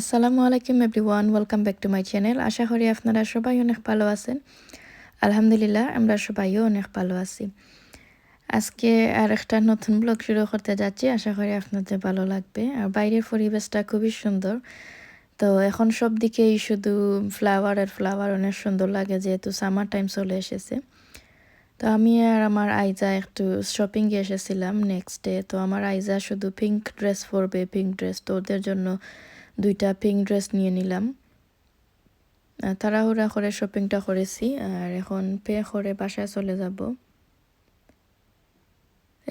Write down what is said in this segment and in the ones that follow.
আসসালামু আলাইকুম everyone, welcome back to my channel. আশা করি আপনারা সবাই অনেক ভালো আছেন। আলহামদুলিল্লাহ, আমরা সবাইও অনেক ভালো আছি। আজকে আর একটা নতুন ব্লগ শুরু করতে যাচ্ছি। আশা করি আপনাদের ভালো লাগবে। আর বাইরের পরিবেশটা খুবই সুন্দর। তো এখন সব দিকেই শুধু ফ্লাওয়ার আর ফ্লাওয়ার অনেক সুন্দর লাগে, যেহেতু সামার টাইম চলে এসেছে। তো আমি আর আমার আইজা একটু শপিংয়ে এসেছিলাম নেক্সট ডে তো আমার আইজা শুধু পিঙ্ক ড্রেস পরবে পিঙ্ক ড্রেস তো ওদের জন্য দুইটা পিঙ্ক ড্রেস নিয়ে নিলাম। তাড়াহুড়া করে শপিংটা করেছি, আর এখন পে করে বাসায় চলে যাব।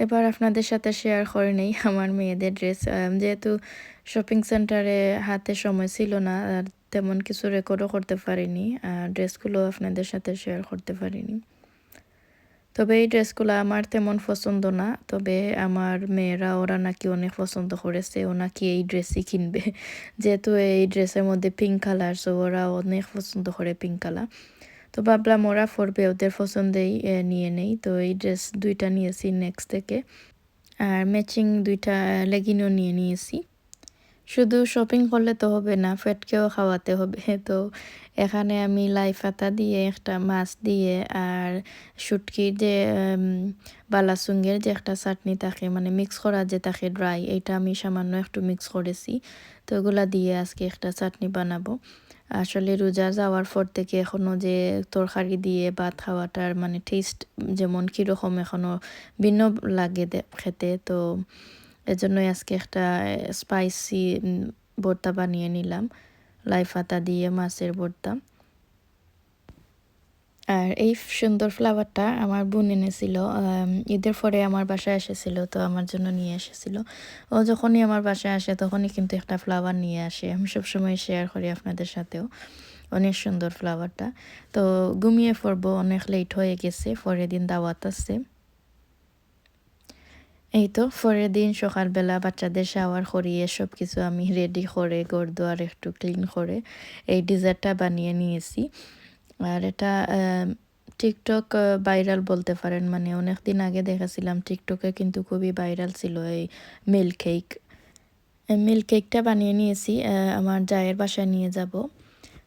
এবার আপনাদের সাথে শেয়ার করে নেই আমার মেয়েদের ড্রেস যেহেতু শপিং সেন্টারে হাতে সময় ছিল না, আর তেমন কিছু রেকর্ডও করতে পারিনি, আর ড্রেসগুলো আপনাদের সাথে শেয়ার করতে পারিনি। তবে এই ড্রেসগুলো আমার তেমন পছন্দ না। তবে আমার মেয়েরা, ওরা নাকি অনেক পছন্দ করেছে, ও নাকি এই ড্রেসই কিনবে। যেহেতু এই ড্রেসের মধ্যে পিঙ্ক কালার সো ওরা অনেক পছন্দ করে পিঙ্ক কালার তো ভাবলাম ওরা পরবে, ওদের পছন্দেই নিয়ে নেই। তো এই ড্রেস দুইটা নিয়েছি নেক্সট থেকে। আর ম্যাচিং দুইটা লেগিনও নিয়ে নিয়েছি। শুধু শপিং করলে তো হবে না ফেটকেও খাওয়াতে হবে। তো এখানে আমি লাই পাতা দিয়ে, একটা মাছ দিয়ে আর শুটকির যে বালাসুঙ্গের যে একটা চাটনি থাকে মানে মিক্স করা যে থাকে ড্রাই এটা আমি সামান্য একটু মিক্স করেছি। তো ওগুলা দিয়ে আজকে একটা চাটনি বানাবো। আসলে রোজা যাওয়ার পর থেকে এখনও যে তরকারি দিয়ে ভাত খাওয়াটার মানে টেস্ট যেমন কীরকম এখনও ভিন্ন লাগে খেতে, তো এজন্যই আজকে একটা স্পাইসি ভর্তা বানিয়ে নিলাম। লাই পাতা দিয়ে মাছের ভর্তা। আর এই সুন্দর ফ্লাওয়ারটা আমার বোন এনেছিল ঈদের পরে আমার বাসায় এসেছিল, তো আমার জন্য নিয়ে এসেছিল। ও যখনই আমার বাসায় আসে, তখনই কিন্তু একটা ফ্লাওয়ার নিয়ে আসে। আমি সবসময় শেয়ার করি আপনাদের সাথেও। অনেক সুন্দর ফ্লাওয়ারটা তো ঘুমিয়ে পড়ব, অনেক লেট হয়ে গেছে, পরের দিন দাওয়াত আছে। এই তো, পরের দিন সকালবেলা বাচ্চাদের শাওয়ার করিয়ে সব কিছু আমি রেডি করে গড়দোয়ার একটু ক্লিন করে এই ডিজার্টটা বানিয়ে নিয়েছি। আর এটা টিকটক ভাইরাল বলতে পারেন মানে অনেক দিন আগে দেখেছিলাম টিকটকে কিন্তু খুবই ভাইরাল ছিল এই মিল্ক কেক মিল্ক কেকটা বানিয়ে নিয়েছি আমার জায়ের বাসায় নিয়ে যাব।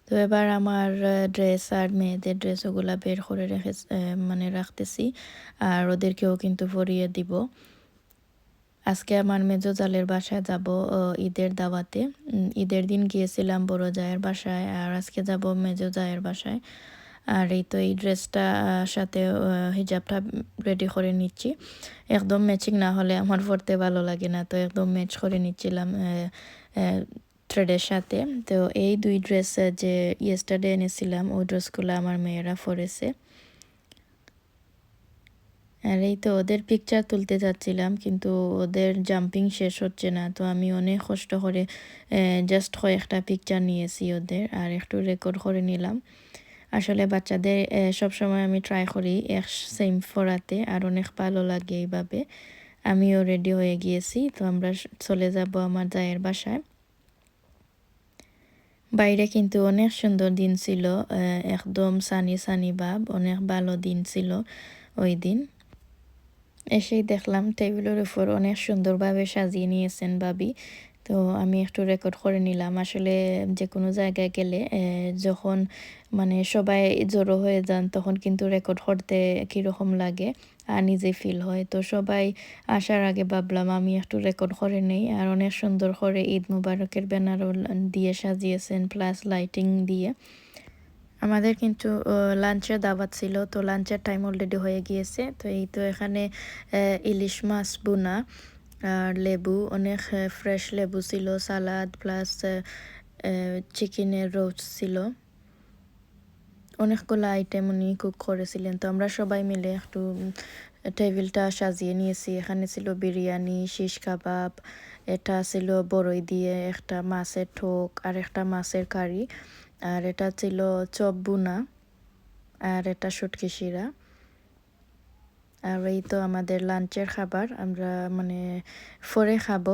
তো এবার আমার ড্রেস আর মেয়েদের ড্রেস ওগুলা বের করে রেখে মানে রাখতেছি। আর ওদেরকেও কিন্তু পরিয়ে দিব। আজকে আমার মেজো জালের বাসায় যাব ঈদের দাওয়াতে। ঈদের দিন গিয়েছিলাম বড় জায়ের বাসায়, আর আজকে যাব মেজো জায়ের বাসায়। আর এই তো এই ড্রেসটা সাথে হিজাবটা রেডি করে নিচ্ছি। একদম ম্যাচিং না হলে আমার পরতে ভালো লাগে না, তো একদম ম্যাচ করে নিচ্ছিলাম থ্রেডের সাথে। তো এই দুই ড্রেস যে ইয়েস্টারডে এনেছিলাম ওই ড্রেসগুলো আমার মেয়েরা পরেছে। আর এই তো ওদের পিকচার তুলতে যাচ্ছিলাম, কিন্তু ওদের জাম্পিং শেষ হচ্ছে না। তো আমি অনেক কষ্ট করে জাস্ট কয়েকটা পিকচার নিয়েছি ওদের আর একটু রেকর্ড করে নিলাম। আসলে বাচ্চাদের সব সময় আমি ট্রাই করি এক সেম ফরাতে আর অনেক ভালো লাগে এইভাবে। আমিও রেডি হয়ে গিয়েছি, তো আমরা চলে যাব আমার জায়ের বাসায়। বাইরে কিন্তু অনেক সুন্দর দিন ছিল একদম সানি সানি ভাব, অনেক ভালো দিন ছিল ওই দিন। এসেই দেখলাম টেবিলের উপর অনেক সুন্দরভাবে সাজিয়ে নিয়েছেন ভাবি। তো আমি একটু রেকর্ড করে নিলাম। আসলে যে কোনো জায়গায় গেলে যখন মানে সবাই জড়ো হয়ে যান, তখন কিন্তু রেকর্ড করতে কীরকম লাগে আর নিজে ফিল হয়। তো সবাই আসার আগে ভাবলাম, আমি একটু রেকর্ড করে নেই। আর অনেক সুন্দর করে ঈদ মুবারকের ব্যানারও দিয়ে সাজিয়েছেন প্লাস লাইটিং দিয়ে। আমাদের কিন্তু লাঞ্চের দাওয়াত ছিল, তো লাঞ্চের টাইম অলরেডি হয়ে গিয়েছে। তো এই তো এখানে ইলিশ মাছ বুনা আর লেবু, অনেক ফ্রেশ লেবু ছিল, সালাদ প্লাস চিকেনের রোস্ট ছিল। অনেকগুলো আইটেম উনি কুক করেছিলেন। তো আমরা সবাই মিলে একটু টেবিলটা সাজিয়ে নিয়েছি। এখানে ছিল বিরিয়ানি শিশ কাবাব এটা ছিল বড়ই দিয়ে, একটা মাছের ঠোক, আর একটা মাছের কারি আর এটা ছিল চপ বুনা আর এটা সুটকি শিরা। আর এই তো আমাদের লাঞ্চের খাবার, আমরা মানে ফরে খাব।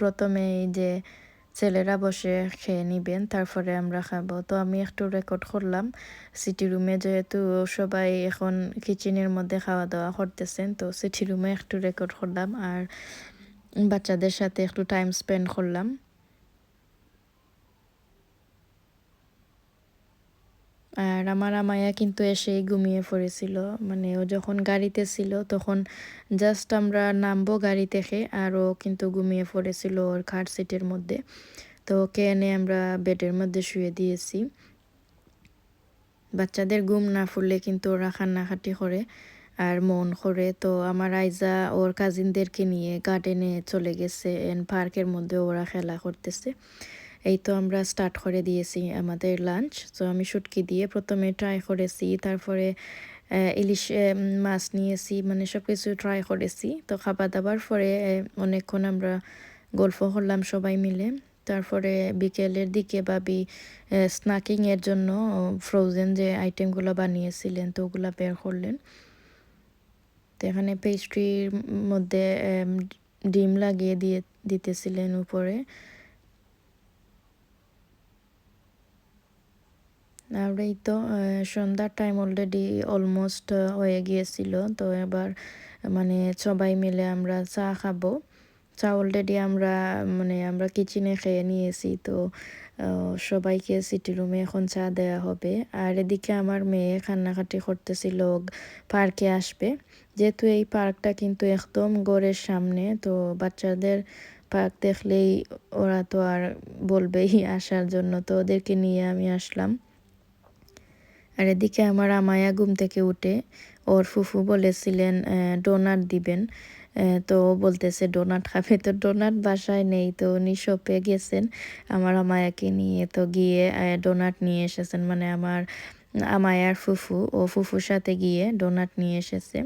প্রথমে এই যে ছেলেরা বসে খেয়ে নিবেন, তারপরে আমরা খাব। তো আমি একটু রেকর্ড করলাম সিটি রুমে যেহেতু সবাই এখন কিচেনের মধ্যে খাওয়া দাওয়া করতেছেন, তো সিটি রুমে একটু রেকর্ড করলাম। আর বাচ্চাদের সাথে একটু টাইম স্পেন্ড করলাম। আর আমার আমায়া কিন্তু এসেই ঘুমিয়ে পড়েছিল। মানে ও যখন গাড়িতে ছিল তখন জাস্ট আমরা নামবো গাড়ি থেকে আর ও কিন্তু ঘুমিয়ে পড়েছিল ওর খাট সিটের মধ্যে। তো ওকে এনে আমরা বেডের মধ্যে শুয়ে দিয়েছি। বাচ্চাদের ঘুম না ফুললে কিন্তু ওরা কান্নাকাটি করে আর মন করে। তো আমার আইজা ওর কাজিনদেরকে নিয়ে গার্ডেনে চলে গেছে এন পার্কের মধ্যে ওরা খেলা করতেছে। এই তো আমরা স্টার্ট করে দিয়েছি আমাদের লাঞ্চ তো আমি শুটকি দিয়ে প্রথমে ট্রাই করেছি, তারপরে ইলিশ মাছ নিয়েছি মানে সব কিছু ট্রাই করেছি। তো খাবার দাবার পরে অনেকক্ষণ আমরা গল্প করলাম সবাই মিলে। তারপরে বিকেলের দিকে বাবি স্ন্যাকিংয়ের জন্য ফ্রোজেন যে আইটেমগুলো বানিয়েছিলেন, তো ওগুলো বের করলেন। তো এখানে পেস্ট্রির মধ্যে ডিম লাগিয়ে দিয়ে, দিতেছিলেন উপরে। আর এই তো সন্ধ্যার টাইম অলরেডি অলমোস্ট হয়ে গিয়েছিল। তো এবার মানে সবাই মিলে আমরা চা খাব। চা অলরেডি আমরা মানে আমরা কিচেনে খেয়ে নিয়েছি। তো সবাইকে সিটি রুমে এখন চা দেওয়া হবে। আর এদিকে আমার মেয়ে কান্নাকাটি করতেছিল পার্কে আসবে। যেহেতু এই পার্কটা কিন্তু একদম গড়ের সামনে, তো বাচ্চাদের পার্ক দেখলেই ওরা তো আর বলবেই আসার জন্য। তো ওদেরকে নিয়ে আমি আসলাম। আর এদিকে আমার আমায়া ঘুম থেকে উঠে ওর ফুফু বলেছিলেন ডোনাট দিবেন। তো বলতেছে ডোনাট খাবে। তো ডোনাট বাসায় নেই, তো উনি শপে গেছেন। আমার আমায়াকে নিয়ে, তো গিয়ে ডোনাট নিয়ে এসেছেন। মানে আমার আমায়ার ফুফু, ও ফুফুর সাথে গিয়ে ডোনাট নিয়ে এসেছে।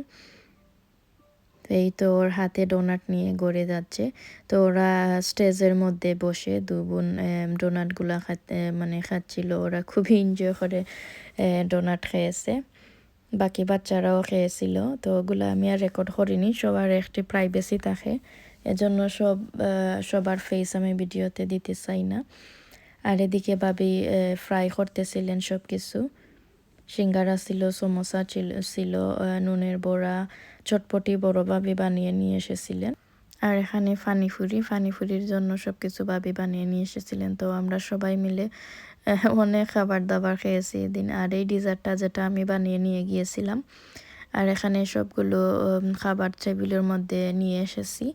এই তো ওর হাতে ডোনাট নিয়ে গড়ে যাচ্ছে। তো ওরা স্টেজের মধ্যে বসে দু বোন ডোনাটগুলো খাতে মানে খাচ্ছিল। ওরা খুবই এনজয় করে ডোনাট খেয়েছে। বাকি বাচ্চারাও খেয়েছিল। তো ওগুলো আমি আর রেকর্ড করিনি, সবার একটি প্রাইভেসি থাকে। এজন্য সব সবার ফেস আমি ভিডিওতে দিতে চাই না। আর এদিকে ভাবি ফ্রাই করতেছিলেন সব কিছু সিঙ্গারা ছিল, সমোসা ছিল ছিল নুনের বড়া, চটপটি, বড় ভাবি বানিয়ে নিয়ে এসেছিলেন। আর এখানে ফানিফুরি ফানিফুরির জন্য সব কিছু ভাবি বানিয়ে নিয়ে এসেছিলেন। তো আমরা সবাই মিলে অনেক খাবার দাবার খেয়েছি এদিন। আর এই ডিজার্টটা যেটা আমি বানিয়ে নিয়ে গিয়েছিলাম, আর এখানে সবগুলো খাবার টেবিলের মধ্যে নিয়ে এসেছি।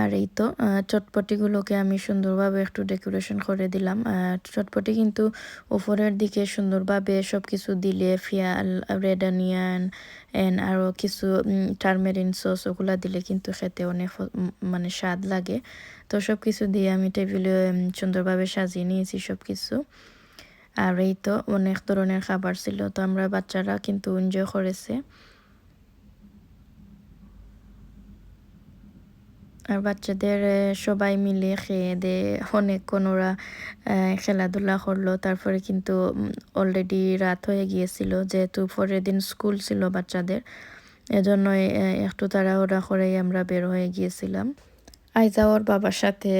আর এই তো চটপটিগুলোকে আমি সুন্দরভাবে একটু ডেকোরেশন করে দিলাম। চটপটি কিন্তু উপরের দিকে সুন্দরভাবে সব কিছু দিলে, ফিয়াল রেড অনিয়ন এন আরও কিছু টার্মেরিন সস ওগুলা দিলে কিন্তু খেতে অনেক মানে স্বাদ লাগে। তো সব কিছু দিয়ে আমি টেবিলে সুন্দরভাবে সাজিয়ে নিয়েছি সব কিছু আর এই তো অনেক ধরনের খাবার ছিল, তো আমরা বাচ্চারা কিন্তু এনজয় করেছে। আর বাচ্চাদের সবাই মিলে খেয়ে দে অনেকক্ষণ ওরা খেলাধুলা করল। তারপরে কিন্তু অলরেডি রাত হয়ে গিয়েছিল, যেহেতু পরের দিন স্কুল ছিল বাচ্চাদের। এজন্য একটু তাড়াহুড়া করেই আমরা বের হয়ে গিয়েছিলাম। আইজা ওর বাবার সাথে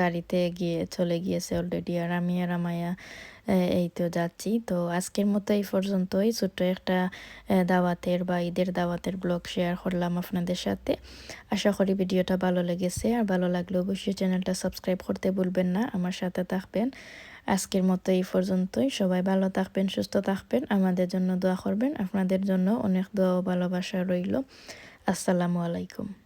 গাড়িতে গিয়ে চলে গিয়েছে অলরেডি আর আমি আর আমায়া এই তো যাচ্ছি। তো আজকের মতো এই পর্যন্তই। ছোট্ট একটা দাওয়াতের বা ঈদের দাওয়াতের ব্লগ শেয়ার করলাম আপনাদের সাথে। আশা করি ভিডিওটা ভালো লেগেছে। আর ভালো লাগলে অবশ্যই চ্যানেলটা সাবস্ক্রাইব করতে ভুলবেন না। আমার সাথে থাকবেন। আজকের মতো এই পর্যন্তই। সবাই ভালো থাকবেন, সুস্থ থাকবেন। আমাদের জন্য দোয়া করবেন। আপনাদের জন্য অনেক দোয়া ও ভালোবাসা রইল। আসসালামু আলাইকুম।